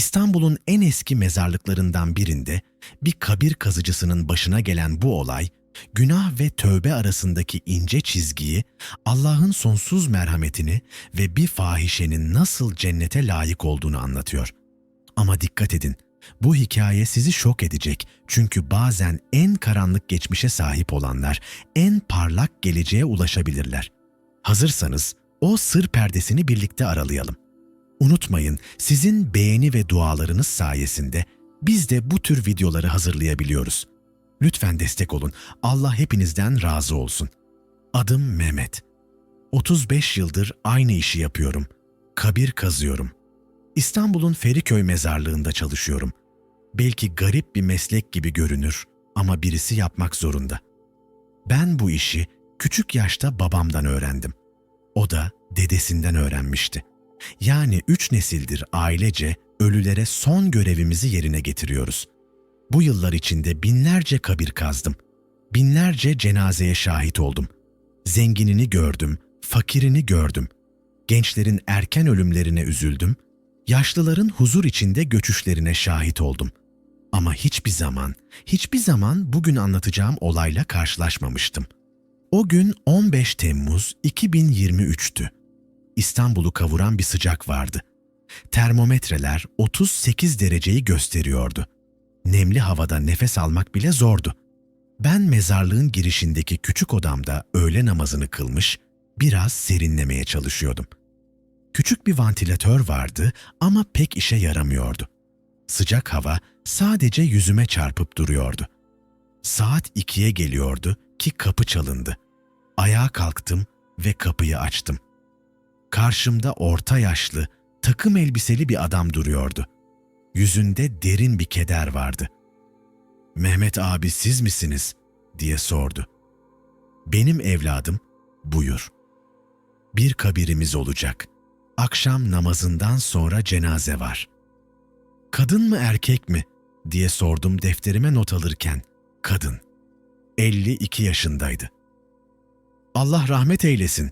İstanbul'un en eski mezarlıklarından birinde bir kabir kazıcısının başına gelen bu olay, günah ve tövbe arasındaki ince çizgiyi, Allah'ın sonsuz merhametini ve bir fahişenin nasıl cennete layık olduğunu anlatıyor. Ama dikkat edin, bu hikaye sizi şok edecek çünkü bazen en karanlık geçmişe sahip olanlar en parlak geleceğe ulaşabilirler. Hazırsanız o sır perdesini birlikte aralayalım. Unutmayın, sizin beğeni ve dualarınız sayesinde biz de bu tür videoları hazırlayabiliyoruz. Lütfen destek olun. Allah hepinizden razı olsun. Adım Mehmet. 35 yıldır aynı işi yapıyorum. Kabir kazıyorum. İstanbul'un Feriköy mezarlığında çalışıyorum. Belki garip bir meslek gibi görünür ama birisi yapmak zorunda. Ben bu işi küçük yaşta babamdan öğrendim. O da dedesinden öğrenmişti. Yani üç nesildir ailece ölülere son görevimizi yerine getiriyoruz. Bu yıllar içinde binlerce kabir kazdım. Binlerce cenazeye şahit oldum. Zenginini gördüm, fakirini gördüm. Gençlerin erken ölümlerine üzüldüm. Yaşlıların huzur içinde göçüşlerine şahit oldum. Ama hiçbir zaman, hiçbir zaman bugün anlatacağım olayla karşılaşmamıştım. O gün 15 Temmuz 2023'tü. İstanbul'u kavuran bir sıcak vardı. Termometreler 38 dereceyi gösteriyordu. Nemli havada nefes almak bile zordu. Ben mezarlığın girişindeki küçük odamda öğle namazını kılmış, biraz serinlemeye çalışıyordum. Küçük bir vantilatör vardı ama pek işe yaramıyordu. Sıcak hava sadece yüzüme çarpıp duruyordu. Saat ikiye geliyordu ki kapı çalındı. Ayağa kalktım ve kapıyı açtım. Karşımda orta yaşlı, takım elbiseli bir adam duruyordu. Yüzünde derin bir keder vardı. "Mehmet abi siz misiniz?" diye sordu. "Benim evladım, buyur. Bir kabirimiz olacak. Akşam namazından sonra cenaze var." "Kadın mı erkek mi?" diye sordum defterime not alırken. "Kadın. 52 yaşındaydı." "Allah rahmet eylesin.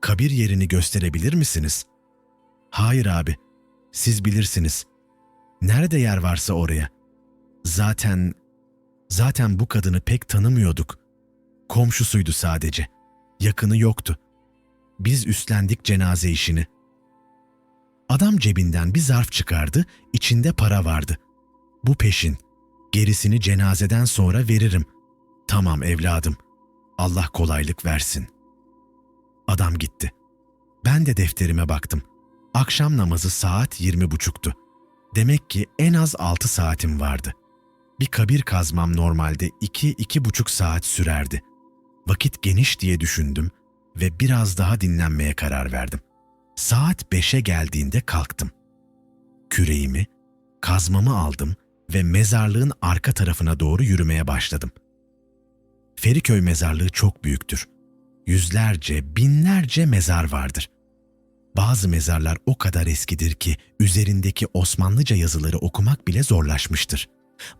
Kabir yerini gösterebilir misiniz?" "Hayır abi. Siz bilirsiniz. Nerede yer varsa oraya. Zaten zaten bu kadını pek tanımıyorduk. Komşusuydu sadece. Yakını yoktu. Biz üstlendik cenaze işini. Adam cebinden bir zarf çıkardı, içinde para vardı. Bu peşin. Gerisini cenazeden sonra veririm. Tamam evladım. Allah kolaylık versin. Adam gitti. Ben de defterime baktım. Akşam namazı saat yirmi buçuktu. Demek ki en az altı saatim vardı. Bir kabir kazmam normalde iki, iki buçuk saat sürerdi. Vakit geniş diye düşündüm ve biraz daha dinlenmeye karar verdim. Saat beşe geldiğinde kalktım. Küreğimi, kazmamı aldım ve mezarlığın arka tarafına doğru yürümeye başladım. Feriköy mezarlığı çok büyüktür. Yüzlerce, binlerce mezar vardır. Bazı mezarlar o kadar eskidir ki üzerindeki Osmanlıca yazıları okumak bile zorlaşmıştır.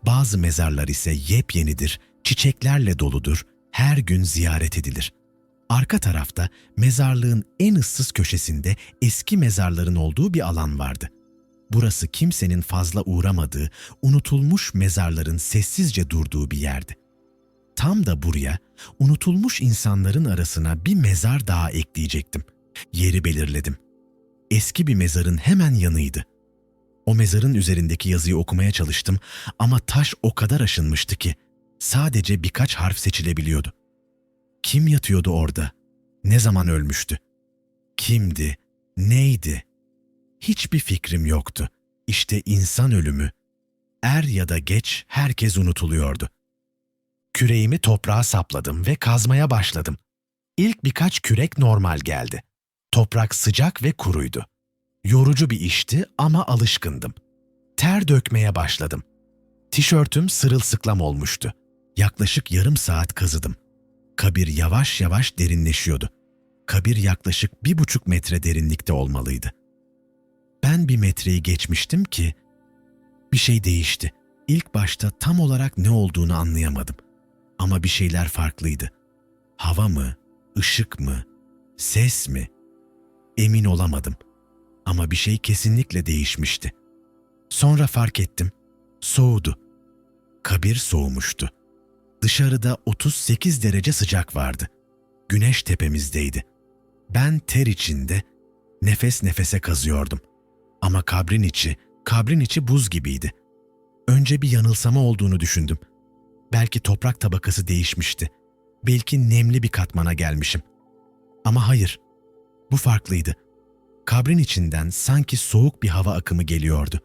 Bazı mezarlar ise yepyenidir, çiçeklerle doludur, her gün ziyaret edilir. Arka tarafta mezarlığın en ıssız köşesinde eski mezarların olduğu bir alan vardı. Burası kimsenin fazla uğramadığı, unutulmuş mezarların sessizce durduğu bir yerdi. Tam da buraya unutulmuş insanların arasına bir mezar daha ekleyecektim. Yeri belirledim. Eski bir mezarın hemen yanıydı. O mezarın üzerindeki yazıyı okumaya çalıştım ama taş o kadar aşınmıştı ki sadece birkaç harf seçilebiliyordu. Kim yatıyordu orada? Ne zaman ölmüştü? Kimdi? Neydi? Hiçbir fikrim yoktu. İşte insan ölümü. Er ya da geç herkes unutuluyordu. Küreğimi toprağa sapladım ve kazmaya başladım. İlk birkaç kürek normal geldi. Toprak sıcak ve kuruydu. Yorucu bir işti ama alışkındım. Ter dökmeye başladım. Tişörtüm sırılsıklam olmuştu. Yaklaşık yarım saat kazıdım. Kabir yavaş yavaş derinleşiyordu. Kabir yaklaşık bir buçuk metre derinlikte olmalıydı. Ben bir metreyi geçmiştim ki bir şey değişti. İlk başta tam olarak ne olduğunu anlayamadım. Ama bir şeyler farklıydı. Hava mı, ışık mı, ses mi? Emin olamadım. Ama bir şey kesinlikle değişmişti. Sonra fark ettim. Soğudu. Kabir soğumuştu. Dışarıda 38 derece sıcak vardı. Güneş tepemizdeydi. Ben ter içinde nefes nefese kazıyordum. Ama kabrin içi, kabrin içi buz gibiydi. Önce bir yanılsama olduğunu düşündüm. Belki toprak tabakası değişmişti. Belki nemli bir katmana gelmişim. Ama hayır, bu farklıydı. Kabrin içinden sanki soğuk bir hava akımı geliyordu.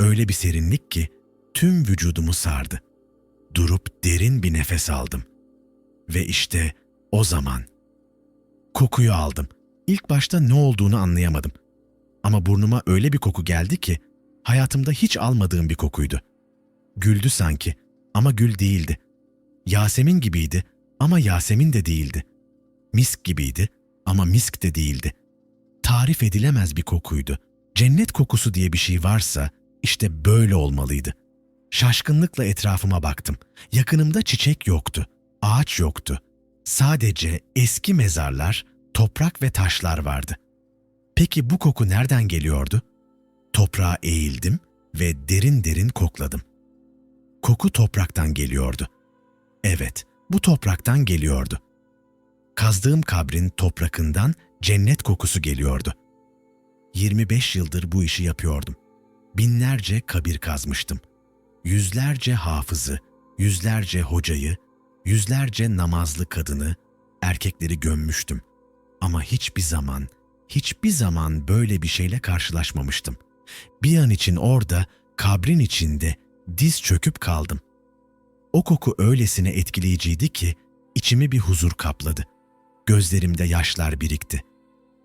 Öyle bir serinlik ki tüm vücudumu sardı. Durup derin bir nefes aldım. Ve işte o zaman kokuyu aldım. İlk başta ne olduğunu anlayamadım. Ama burnuma öyle bir koku geldi ki hayatımda hiç almadığım bir kokuydu. Güldü sanki ama gül değildi. Yasemin gibiydi ama Yasemin de değildi. Misk gibiydi ama misk de değildi. Tarif edilemez bir kokuydu. Cennet kokusu diye bir şey varsa işte böyle olmalıydı. Şaşkınlıkla etrafıma baktım. Yakınımda çiçek yoktu, ağaç yoktu. Sadece eski mezarlar, toprak ve taşlar vardı. Peki bu koku nereden geliyordu? Toprağa eğildim ve derin derin kokladım. Koku topraktan geliyordu. Evet, bu topraktan geliyordu. Kazdığım kabrin toprakından cennet kokusu geliyordu. 25 yıldır bu işi yapıyordum. Binlerce kabir kazmıştım. Yüzlerce hafızı, yüzlerce hocayı, yüzlerce namazlı kadını, erkekleri gömmüştüm. Ama hiçbir zaman, hiçbir zaman böyle bir şeyle karşılaşmamıştım. Bir an için orada, kabrin içinde diz çöküp kaldım. O koku öylesine etkileyiciydi ki içimi bir huzur kapladı. Gözlerimde yaşlar birikti.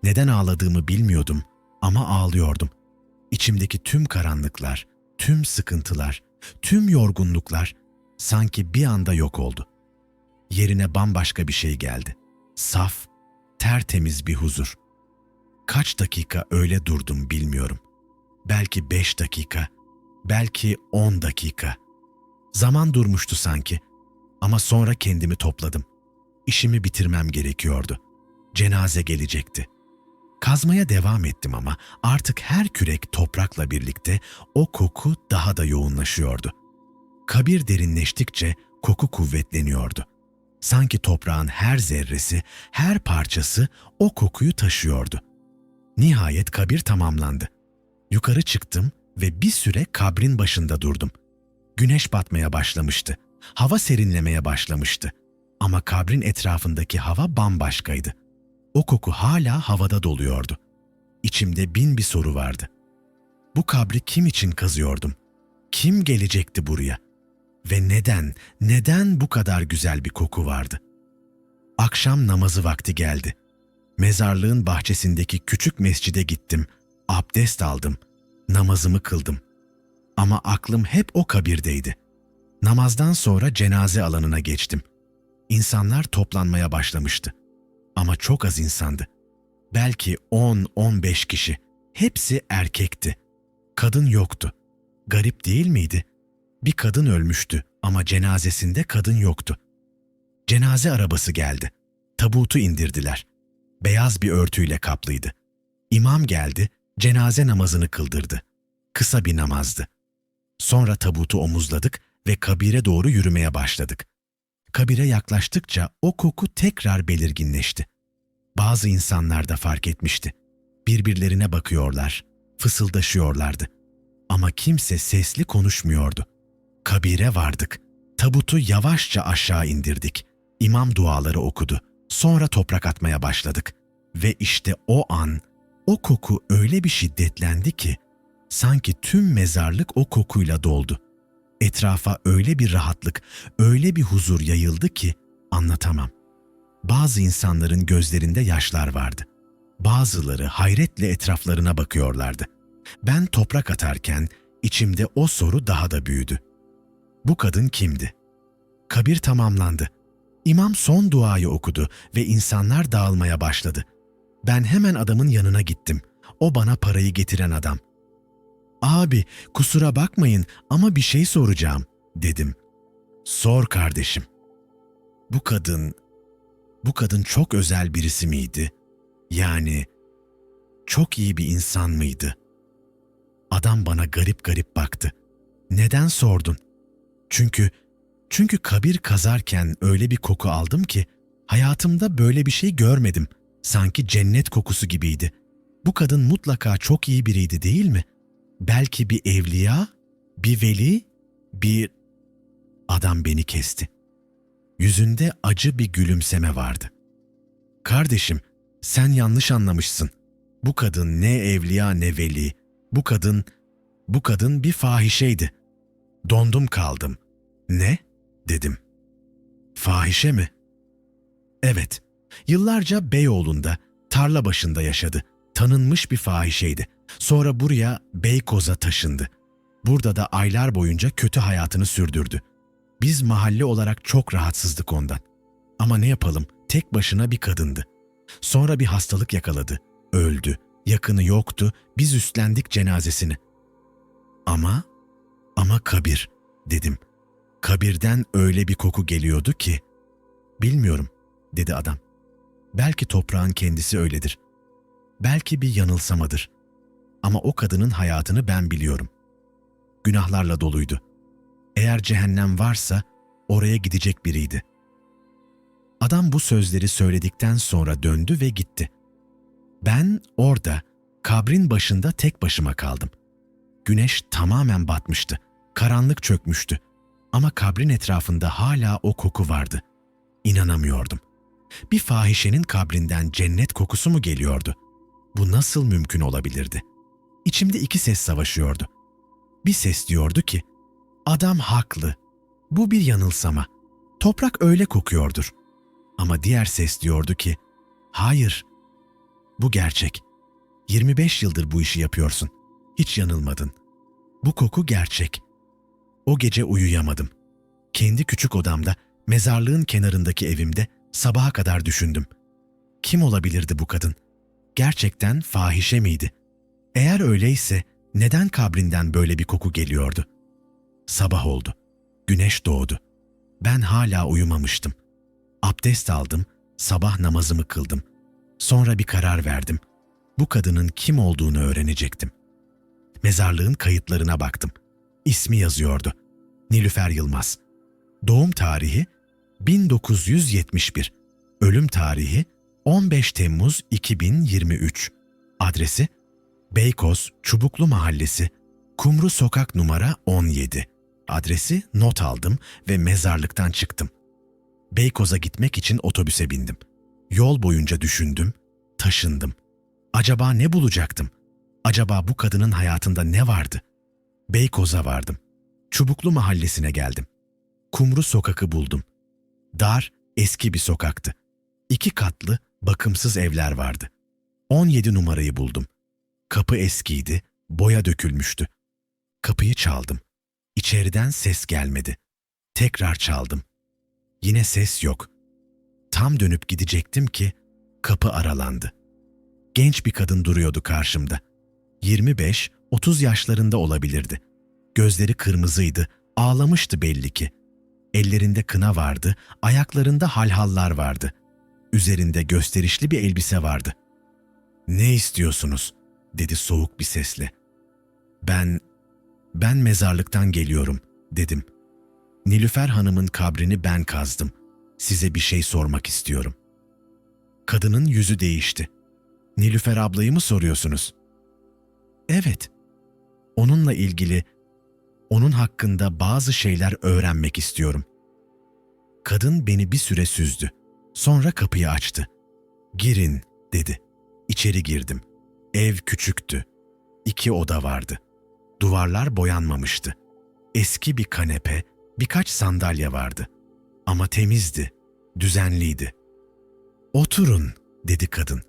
Neden ağladığımı bilmiyordum ama ağlıyordum. İçimdeki tüm karanlıklar, tüm sıkıntılar, tüm yorgunluklar sanki bir anda yok oldu. Yerine bambaşka bir şey geldi. Saf, tertemiz bir huzur. Kaç dakika öyle durdum bilmiyorum. Belki beş dakika, belki on dakika. Zaman durmuştu sanki. Ama sonra kendimi topladım. İşimi bitirmem gerekiyordu. Cenaze gelecekti. Kazmaya devam ettim ama artık her kürek toprakla birlikte o koku daha da yoğunlaşıyordu. Kabir derinleştikçe koku kuvvetleniyordu. Sanki toprağın her zerresi, her parçası o kokuyu taşıyordu. Nihayet kabir tamamlandı. Yukarı çıktım ve bir süre kabrin başında durdum. Güneş batmaya başlamıştı. Hava serinlemeye başlamıştı. Ama kabrin etrafındaki hava bambaşkaydı. O koku hala havada doluyordu. İçimde bin bir soru vardı. Bu kabri kim için kazıyordum? Kim gelecekti buraya? Ve neden, neden bu kadar güzel bir koku vardı? Akşam namazı vakti geldi. Mezarlığın bahçesindeki küçük mescide gittim. Abdest aldım. Namazımı kıldım. Ama aklım hep o kabirdeydi. Namazdan sonra cenaze alanına geçtim. İnsanlar toplanmaya başlamıştı. Ama çok az insandı. Belki 10-15 kişi. Hepsi erkekti. Kadın yoktu. Garip değil miydi? Bir kadın ölmüştü ama cenazesinde kadın yoktu. Cenaze arabası geldi. Tabutu indirdiler. Beyaz bir örtüyle kaplıydı. İmam geldi, cenaze namazını kıldırdı. Kısa bir namazdı. Sonra tabutu omuzladık ve kabire doğru yürümeye başladık. Kabire yaklaştıkça o koku tekrar belirginleşti. Bazı insanlar da fark etmişti. Birbirlerine bakıyorlar, fısıldaşıyorlardı. Ama kimse sesli konuşmuyordu. Kabire vardık. Tabutu yavaşça aşağı indirdik. İmam duaları okudu. Sonra toprak atmaya başladık. Ve işte o an o koku öyle bir şiddetlendi ki sanki tüm mezarlık o kokuyla doldu. Etrafa öyle bir rahatlık, öyle bir huzur yayıldı ki anlatamam. Bazı insanların gözlerinde yaşlar vardı. Bazıları hayretle etraflarına bakıyorlardı. Ben toprak atarken içimde o soru daha da büyüdü. Bu kadın kimdi? Kabir tamamlandı. İmam son duayı okudu ve insanlar dağılmaya başladı. Ben hemen adamın yanına gittim. O bana parayı getiren adam. Abi kusura bakmayın ama bir şey soracağım dedim. Sor kardeşim. Bu kadın, bu kadın çok özel birisi miydi? Yani çok iyi bir insan mıydı? Adam bana garip garip baktı. Neden sordun? Çünkü çünkü kabir kazarken öyle bir koku aldım ki hayatımda böyle bir şey görmedim. Sanki cennet kokusu gibiydi. Bu kadın mutlaka çok iyi biriydi değil mi? Belki bir evliya, bir veli, bir... Adam beni kesti. Yüzünde acı bir gülümseme vardı. Kardeşim, sen yanlış anlamışsın. Bu kadın ne evliya ne veli. Bu kadın, bu kadın bir fahişeydi. Dondum kaldım. Ne? dedim. Fahişe mi? Evet. Yıllarca Beyoğlu'nda, tarla başında yaşadı. Tanınmış bir fahişeydi. Sonra buraya Beykoz'a taşındı. Burada da aylar boyunca kötü hayatını sürdürdü. Biz mahalle olarak çok rahatsızdık ondan. Ama ne yapalım, tek başına bir kadındı. Sonra bir hastalık yakaladı, öldü. Yakını yoktu, biz üstlendik cenazesini. Ama, ama kabir, dedim. Kabirden öyle bir koku geliyordu ki. Bilmiyorum, dedi adam. Belki toprağın kendisi öyledir. Belki bir yanılsamadır. Ama o kadının hayatını ben biliyorum. Günahlarla doluydu. Eğer cehennem varsa oraya gidecek biriydi. Adam bu sözleri söyledikten sonra döndü ve gitti. Ben orada, kabrin başında tek başıma kaldım. Güneş tamamen batmıştı. Karanlık çökmüştü. Ama kabrin etrafında hala o koku vardı. İnanamıyordum. Bir fahişenin kabrinden cennet kokusu mu geliyordu? Bu nasıl mümkün olabilirdi? İçimde iki ses savaşıyordu. Bir ses diyordu ki, adam haklı. Bu bir yanılsama. Toprak öyle kokuyordur. Ama diğer ses diyordu ki, hayır, bu gerçek. 25 yıldır bu işi yapıyorsun. Hiç yanılmadın. Bu koku gerçek. O gece uyuyamadım. Kendi küçük odamda, mezarlığın kenarındaki evimde sabaha kadar düşündüm. Kim olabilirdi bu kadın? Gerçekten fahişe miydi? Eğer öyleyse neden kabrinden böyle bir koku geliyordu? Sabah oldu. Güneş doğdu. Ben hala uyumamıştım. Abdest aldım, sabah namazımı kıldım. Sonra bir karar verdim. Bu kadının kim olduğunu öğrenecektim. Mezarlığın kayıtlarına baktım. İsmi yazıyordu. Nilüfer Yılmaz. Doğum tarihi 1971. Ölüm tarihi 15 Temmuz 2023. Adresi Beykoz Çubuklu Mahallesi, Kumru Sokak numara 17. Adresi not aldım ve mezarlıktan çıktım. Beykoz'a gitmek için otobüse bindim. Yol boyunca düşündüm, taşındım. Acaba ne bulacaktım? Acaba bu kadının hayatında ne vardı? Beykoz'a vardım. Çubuklu mahallesine geldim. Kumru sokakı buldum. Dar, eski bir sokaktı. İki katlı, bakımsız evler vardı. 17 numarayı buldum. Kapı eskiydi, boya dökülmüştü. Kapıyı çaldım. İçeriden ses gelmedi. Tekrar çaldım. Yine ses yok. Tam dönüp gidecektim ki kapı aralandı. Genç bir kadın duruyordu karşımda. 25-30 yaşlarında olabilirdi. Gözleri kırmızıydı, ağlamıştı belli ki. Ellerinde kına vardı, ayaklarında halhallar vardı. Üzerinde gösterişli bir elbise vardı. "Ne istiyorsunuz?" dedi soğuk bir sesle. "Ben ben mezarlıktan geliyorum." dedim. Nilüfer Hanım'ın kabrini ben kazdım. Size bir şey sormak istiyorum. Kadının yüzü değişti. Nilüfer ablayı mı soruyorsunuz? Evet. Onunla ilgili, onun hakkında bazı şeyler öğrenmek istiyorum. Kadın beni bir süre süzdü. Sonra kapıyı açtı. Girin, dedi. İçeri girdim. Ev küçüktü. İki oda vardı. Duvarlar boyanmamıştı. Eski bir kanepe, birkaç sandalye vardı. Ama temizdi, düzenliydi. Oturun, dedi kadın.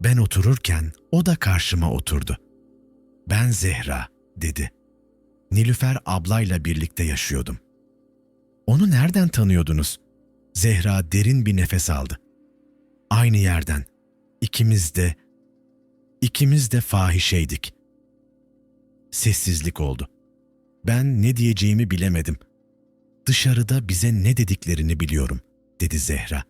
Ben otururken o da karşıma oturdu. Ben Zehra, dedi. Nilüfer ablayla birlikte yaşıyordum. Onu nereden tanıyordunuz? Zehra derin bir nefes aldı. Aynı yerden. İkimiz de, ikimiz de fahişeydik. Sessizlik oldu. Ben ne diyeceğimi bilemedim. Dışarıda bize ne dediklerini biliyorum, dedi Zehra.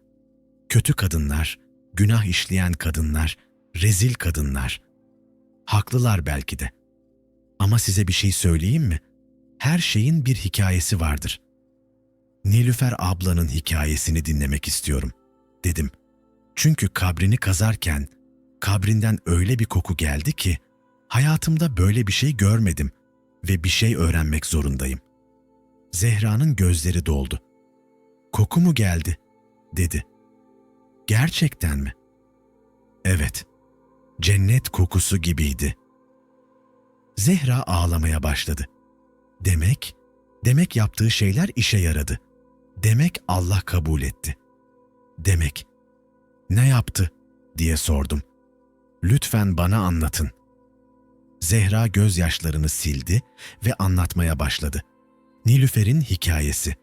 Kötü kadınlar, günah işleyen kadınlar, rezil kadınlar. Haklılar belki de. Ama size bir şey söyleyeyim mi? Her şeyin bir hikayesi vardır. Nilüfer ablanın hikayesini dinlemek istiyorum, dedim. Çünkü kabrini kazarken kabrinden öyle bir koku geldi ki hayatımda böyle bir şey görmedim ve bir şey öğrenmek zorundayım. Zehra'nın gözleri doldu. Koku mu geldi? dedi. Gerçekten mi? Evet. Cennet kokusu gibiydi. Zehra ağlamaya başladı. Demek, demek yaptığı şeyler işe yaradı. Demek Allah kabul etti. Demek. Ne yaptı diye sordum. Lütfen bana anlatın. Zehra gözyaşlarını sildi ve anlatmaya başladı. Nilüfer'in hikayesi.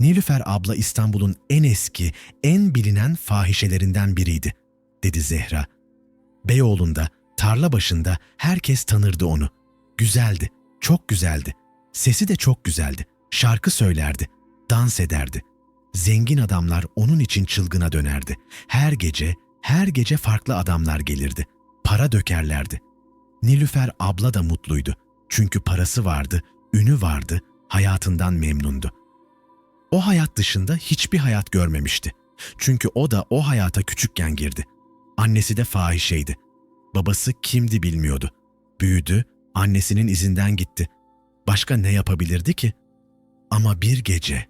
Nilüfer abla İstanbul'un en eski, en bilinen fahişelerinden biriydi, dedi Zehra. Beyoğlu'nda, tarla başında herkes tanırdı onu. Güzeldi, çok güzeldi. Sesi de çok güzeldi. Şarkı söylerdi, dans ederdi. Zengin adamlar onun için çılgına dönerdi. Her gece, her gece farklı adamlar gelirdi. Para dökerlerdi. Nilüfer abla da mutluydu. Çünkü parası vardı, ünü vardı, hayatından memnundu. O hayat dışında hiçbir hayat görmemişti. Çünkü o da o hayata küçükken girdi. Annesi de fahişeydi. Babası kimdi bilmiyordu. Büyüdü, annesinin izinden gitti. Başka ne yapabilirdi ki? Ama bir gece,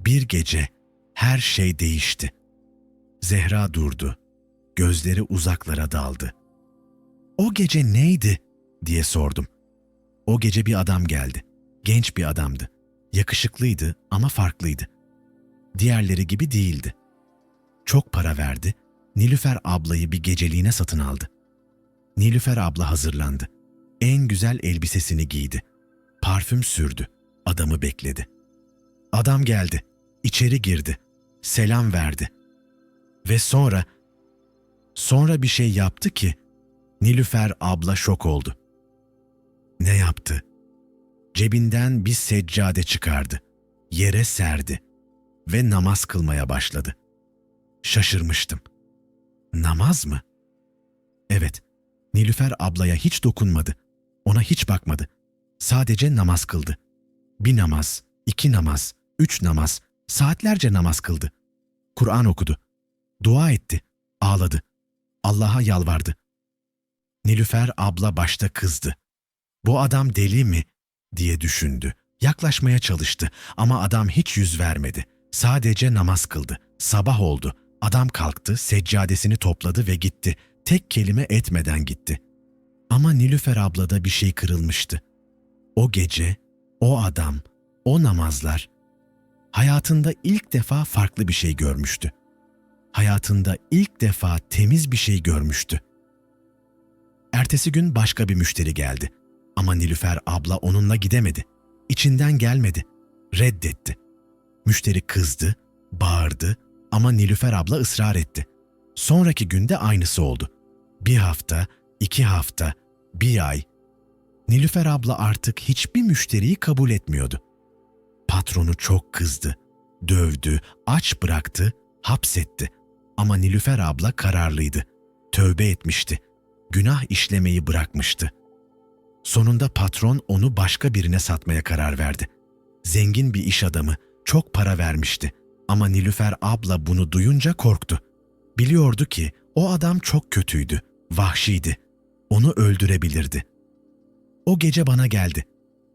bir gece her şey değişti. Zehra durdu. Gözleri uzaklara daldı. O gece neydi diye sordum. O gece bir adam geldi. Genç bir adamdı. Yakışıklıydı ama farklıydı. Diğerleri gibi değildi. Çok para verdi. Nilüfer ablayı bir geceliğine satın aldı. Nilüfer abla hazırlandı. En güzel elbisesini giydi. Parfüm sürdü. Adamı bekledi. Adam geldi. İçeri girdi. Selam verdi. Ve sonra sonra bir şey yaptı ki Nilüfer abla şok oldu. Ne yaptı? Cebinden bir seccade çıkardı. Yere serdi ve namaz kılmaya başladı. Şaşırmıştım. Namaz mı? Evet, Nilüfer ablaya hiç dokunmadı. Ona hiç bakmadı. Sadece namaz kıldı. Bir namaz, iki namaz, üç namaz, saatlerce namaz kıldı. Kur'an okudu. Dua etti, ağladı. Allah'a yalvardı. Nilüfer abla başta kızdı. Bu adam deli mi diye düşündü. Yaklaşmaya çalıştı ama adam hiç yüz vermedi. Sadece namaz kıldı. Sabah oldu. Adam kalktı, seccadesini topladı ve gitti. Tek kelime etmeden gitti. Ama Nilüfer ablada bir şey kırılmıştı. O gece, o adam, o namazlar hayatında ilk defa farklı bir şey görmüştü. Hayatında ilk defa temiz bir şey görmüştü. Ertesi gün başka bir müşteri geldi. Ama Nilüfer abla onunla gidemedi. İçinden gelmedi. Reddetti. Müşteri kızdı, bağırdı ama Nilüfer abla ısrar etti. Sonraki günde aynısı oldu. Bir hafta, iki hafta, bir ay. Nilüfer abla artık hiçbir müşteriyi kabul etmiyordu. Patronu çok kızdı, dövdü, aç bıraktı, hapsetti. Ama Nilüfer abla kararlıydı. Tövbe etmişti. Günah işlemeyi bırakmıştı. Sonunda patron onu başka birine satmaya karar verdi. Zengin bir iş adamı, çok para vermişti. Ama Nilüfer abla bunu duyunca korktu. Biliyordu ki o adam çok kötüydü, vahşiydi. Onu öldürebilirdi. O gece bana geldi.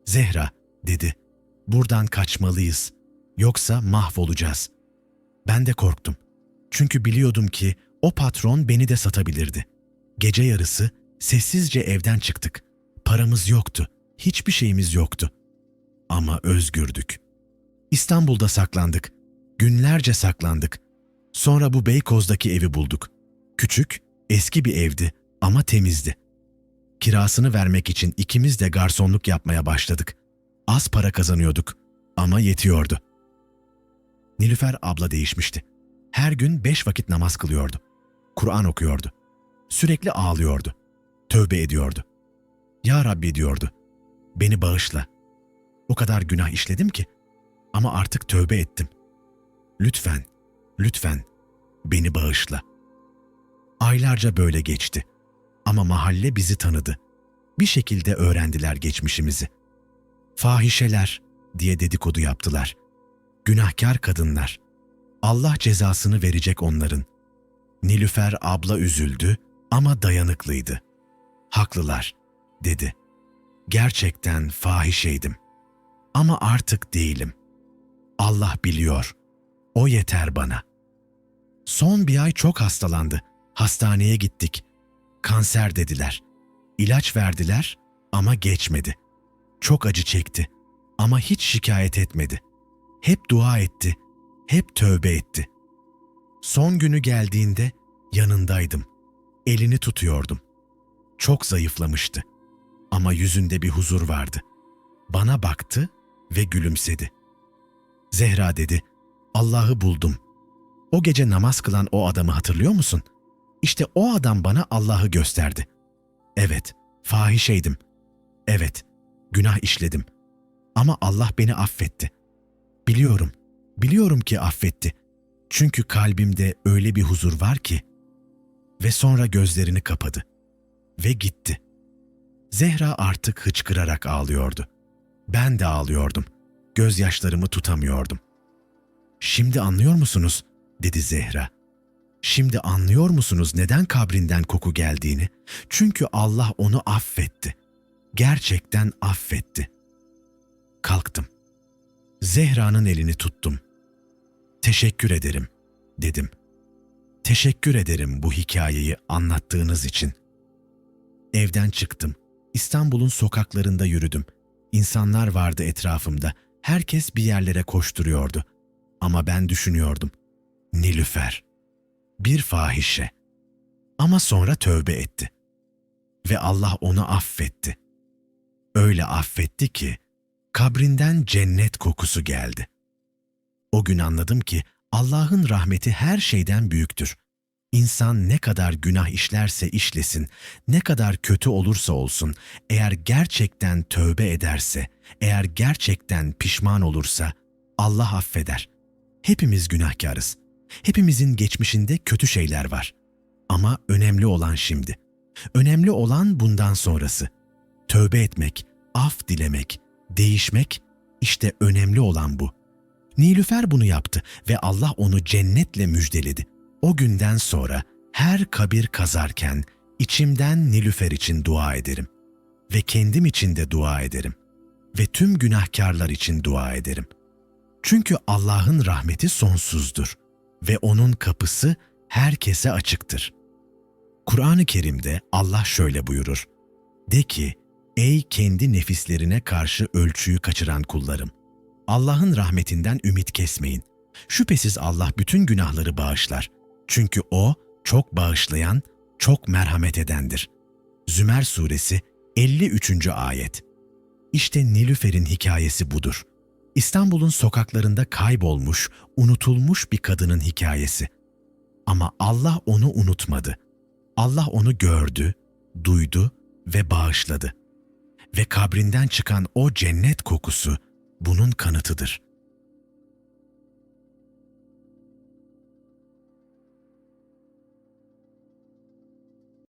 Zehra, dedi. Buradan kaçmalıyız. Yoksa mahvolacağız. Ben de korktum. Çünkü biliyordum ki o patron beni de satabilirdi. Gece yarısı sessizce evden çıktık. Paramız yoktu. Hiçbir şeyimiz yoktu. Ama özgürdük. İstanbul'da saklandık. Günlerce saklandık. Sonra bu Beykoz'daki evi bulduk. Küçük, eski bir evdi ama temizdi. Kirasını vermek için ikimiz de garsonluk yapmaya başladık. Az para kazanıyorduk ama yetiyordu. Nilüfer abla değişmişti. Her gün beş vakit namaz kılıyordu. Kur'an okuyordu. Sürekli ağlıyordu. Tövbe ediyordu. Ya Rabbi diyordu. Beni bağışla. O kadar günah işledim ki ama artık tövbe ettim. Lütfen, lütfen beni bağışla. Aylarca böyle geçti. Ama mahalle bizi tanıdı. Bir şekilde öğrendiler geçmişimizi. Fahişeler diye dedikodu yaptılar. Günahkar kadınlar. Allah cezasını verecek onların. Nilüfer abla üzüldü ama dayanıklıydı. Haklılar, dedi. Gerçekten fahişeydim. Ama artık değilim. Allah biliyor. O yeter bana. Son bir ay çok hastalandı. Hastaneye gittik. Kanser dediler. İlaç verdiler ama geçmedi. Çok acı çekti ama hiç şikayet etmedi. Hep dua etti, hep tövbe etti. Son günü geldiğinde yanındaydım. Elini tutuyordum. Çok zayıflamıştı ama yüzünde bir huzur vardı. Bana baktı ve gülümsedi. Zehra dedi, Allah'ı buldum. O gece namaz kılan o adamı hatırlıyor musun? İşte o adam bana Allah'ı gösterdi. Evet, fahişeydim. Evet, günah işledim. Ama Allah beni affetti. Biliyorum, biliyorum ki affetti. Çünkü kalbimde öyle bir huzur var ki. Ve sonra gözlerini kapadı. Ve gitti. Zehra artık hıçkırarak ağlıyordu. Ben de ağlıyordum. Gözyaşlarımı tutamıyordum. Şimdi anlıyor musunuz? dedi Zehra. Şimdi anlıyor musunuz neden kabrinden koku geldiğini? Çünkü Allah onu affetti. Gerçekten affetti. Kalktım. Zehra'nın elini tuttum. Teşekkür ederim, dedim. Teşekkür ederim bu hikayeyi anlattığınız için. Evden çıktım. İstanbul'un sokaklarında yürüdüm. İnsanlar vardı etrafımda. Herkes bir yerlere koşturuyordu. Ama ben düşünüyordum. Nilüfer. Bir fahişe. Ama sonra tövbe etti. Ve Allah onu affetti. Öyle affetti ki kabrinden cennet kokusu geldi. O gün anladım ki Allah'ın rahmeti her şeyden büyüktür. İnsan ne kadar günah işlerse işlesin, ne kadar kötü olursa olsun, eğer gerçekten tövbe ederse, eğer gerçekten pişman olursa Allah affeder. Hepimiz günahkarız. Hepimizin geçmişinde kötü şeyler var. Ama önemli olan şimdi. Önemli olan bundan sonrası. Tövbe etmek, af dilemek, değişmek işte önemli olan bu. Nilüfer bunu yaptı ve Allah onu cennetle müjdeledi. O günden sonra her kabir kazarken içimden Nilüfer için dua ederim ve kendim için de dua ederim ve tüm günahkarlar için dua ederim. Çünkü Allah'ın rahmeti sonsuzdur ve onun kapısı herkese açıktır. Kur'an-ı Kerim'de Allah şöyle buyurur. De ki, ey kendi nefislerine karşı ölçüyü kaçıran kullarım! Allah'ın rahmetinden ümit kesmeyin. Şüphesiz Allah bütün günahları bağışlar. Çünkü O çok bağışlayan, çok merhamet edendir. Zümer Suresi 53. Ayet İşte Nilüfer'in hikayesi budur. İstanbul'un sokaklarında kaybolmuş, unutulmuş bir kadının hikayesi. Ama Allah onu unutmadı. Allah onu gördü, duydu ve bağışladı. Ve kabrinden çıkan o cennet kokusu bunun kanıtıdır.''